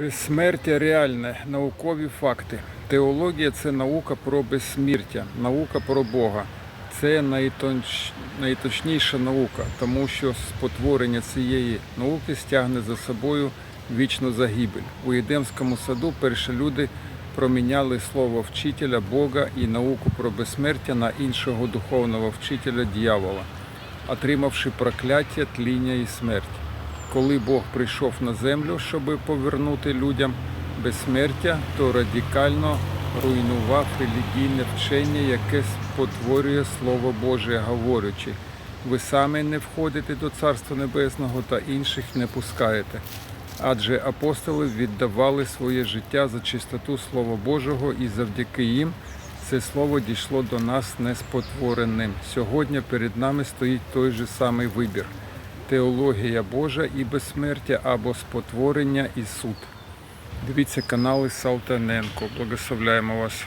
Безсмертя реальне, наукові факти. Теологія це наука про безсмертя, наука про Бога. Це найтонч... найточніша наука, тому що спотворення цієї науки стягне за собою вічну загибель. У Єдемському саду перші люди проміняли слово вчителя Бога і науку про безсмертя на іншого духовного вчителя дьявола, отримавши прокляття, тління і смерть коли Бог прийшов на землю, щоб повернути людям безсмертя, то радикально руйнував релігійне вчення, яке спотворює Слово Боже, говорячи. Ви самі не входите до Царства Небесного та інших не пускаєте. Адже апостоли віддавали своє життя за чистоту Слова Божого, і завдяки їм це слово дійшло до нас неспотвореним. Сьогодні перед нами стоїть той же самий вибір теологія Божа і безсмертя або спотворення і суд. Дивіться канали Салтаненко. Благословляємо вас.